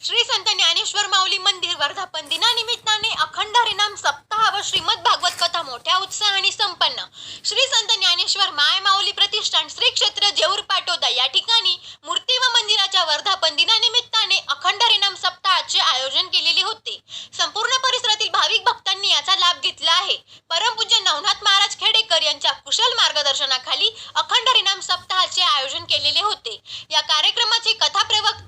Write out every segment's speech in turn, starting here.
श्री संत ज्ञानेश्वर माऊली मंदिर वर्धापन दिनानिमित्ताने अखंड हरिनाम सप्ताह व श्रीमद भागवत कथा मोठ्या उत्साहाने संपन्न. श्री संत ज्ञानेश्वर माय माऊली प्रतिष्ठान श्री क्षेत्र जेऊर पाटोदा या ठिकाणी मूर्ती व मंदिराच्या वर्धापन दिनानिमित्ताने अखंड हरिनाम सप्ताहाचे आयोजन केलेले होते. संपूर्ण परिसरातील भाविक भक्तांनी याचा लाभ घेतला आहे. परमपूज्य नवनाथ महाराज खेडेकर यांच्या कुशल मार्गदर्शनाखाली अखंड हरिनाम सप्ताहाचे आयोजन केलेले होते. या कार्यक्रमाचे कथा प्रवक्ते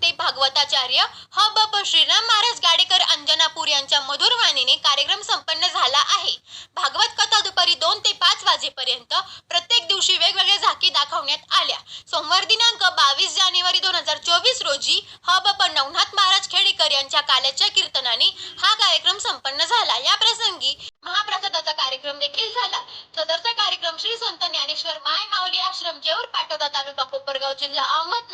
भागवताचार्य ह ब प श्रीराम महाराज गाडेकर अंजनापूर यांच्या मधुर वाणीने कार्यक्रम संपन्न झाला आहे. भागवत कथा दुपारी दोन ते पाच वाजेपर्यंत प्रत्येक दिवशी वेगवेगळ्या झाकी दाखवण्यात आल्या. सोमवार दिनांक बावीस जानेवारी दोन हजार चोवीस रोजी ह ब प नवनाथ महाराज खेडेकर यांच्या काल्याच्या कीर्तनाने हा कार्यक्रम संपन्न झाला. या प्रसंगी महाप्रसादाचा कार्यक्रम देखील झाला. सदरचा कार्यक्रम श्री संत ज्ञानेश्वर माय माऊली आश्रम जेऊर पाटोदा तालुका कोपरगाव जिल्हा अहमद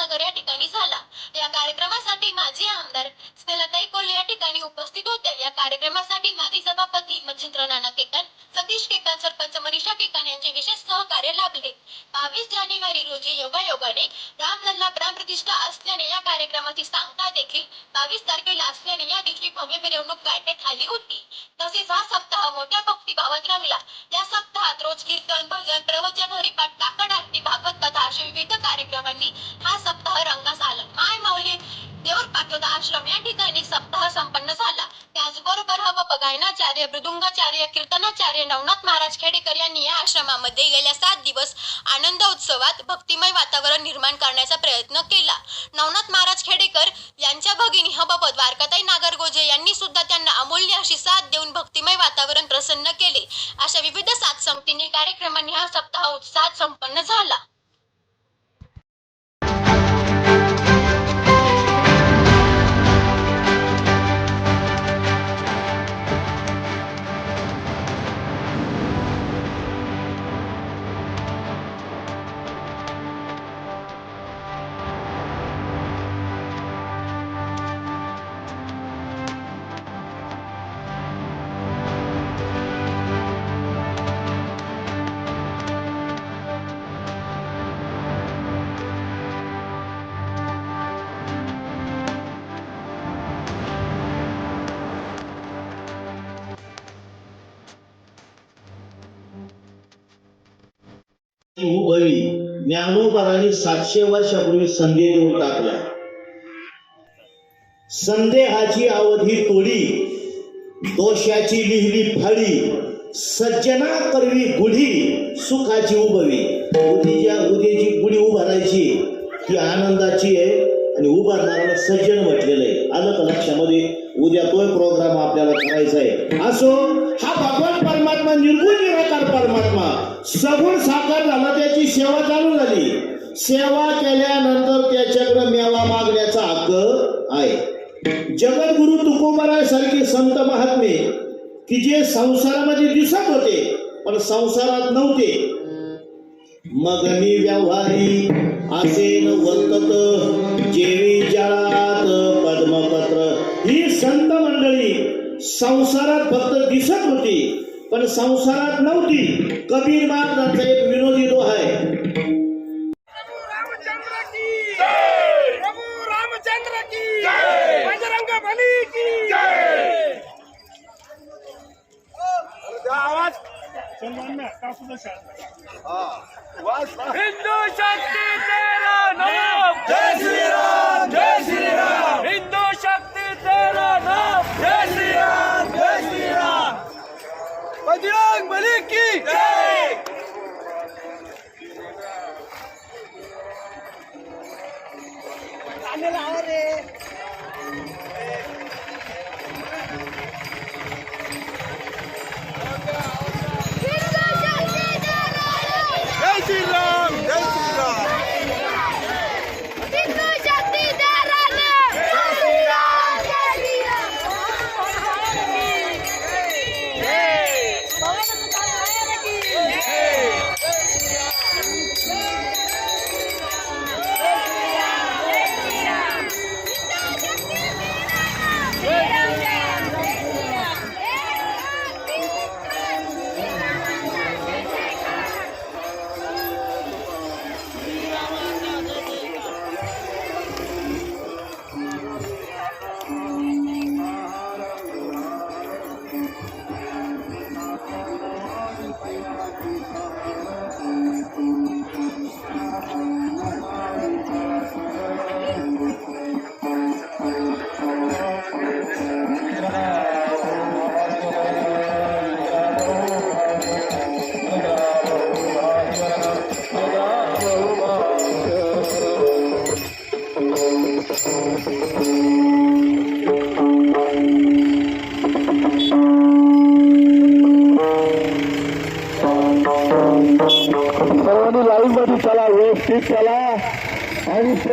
सरपंच यांचे विशेष सहकार्य लाभले. बावीस जानेवारी रोजी योगायोगाने रामलल्ला प्राणप्रतिष्ठा असल्याने या कार्यक्रमाची सांगता देखील बावीस तारखेला असल्याने या दिवशी भव्य मिरवणूक काढण्यात आली होती. तसेच हा सप्ताह मोठ्या भक्तिभावात रंगला. या सप्ताहात रोज कीर्तन भजन प्रवचन हरिपाठ काकड आरती भागवत कथा अशा विविध कार्यक्रमांनी हा सप्ताह रंगास देवर पाटोदा आश्रम या ठिकाणी सप्ताह संपन्न झाला. त्याचबरोबर हव गायनाचार्य मृदुंगाचार्य कीर्तनाचार्य नवनाथ महाराज खेडेकर यांनी या आश्रमामध्ये गेल्या सात दिवस आनंद उत्सवात भक्तिमय वातावरण निर्माण करण्याचा प्रयत्न केला. नवनाथ महाराज खेडेकर यांच्या भगिनी हबप द्वारकाताई नागरगोजे यांनी सुद्धा त्यांना अमूल्य अशी साथ देऊन भक्तिमय वातावरण प्रसन्न केले. अशा विविध सात संगतीने कार्यक्रमांनी हा सप्ताह उत्साहात संपन्न झाला. भवी ज्ञानोबारांनी सातशे वर्षापूर्वी संधी देऊन टाकला. संदेहाची अवधी तोडी दोषाची लिहिली फाडी सज्जना करवी गुढी सुखाची उभवी उदीच्या उदीची गुढी उभारायची ती आनंदाची आहे आणि उभारणाऱ्याला सज्जन म्हटलेलं आहे. आलं का लक्षामध्ये? उद्या तोय प्रोग्राम आपल्याला करायचा आहे. असो हा भगवान परमात्मा निर्गुण निराकार परमात्मा. सगुण साकार झाला त्याची सेवा चालू झाली. सेवा केल्यानंतर त्याच्याकडे मेवा मागण्याचा हक्क आहे. जगद्गुरु तुकोबारासारखे संत महात्मे की जे संसारामध्ये दिसत होते पण संसारात नव्हते. मग मी व्यवहारी असेन वर्तत जेवे संसारात फक्त दिसत होती पण संसारात नव्हती. कबीर महाराजांचा एक विनोदी दोहा आहे. प्रभु रामचंद्र की जय! प्रभु रामचंद्र की जय! बजरंग बली की जय! आवाज़. हिंदू शक्ती तेरा नाम। जय श्री राम जय श्री राम। பண்ணல அவரு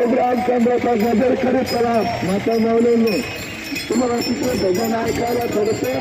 प्रोग्राम केंद्र का नजर कर सला माता मावले तुम्हाला तुम्हारा कितना भजन आयकर करते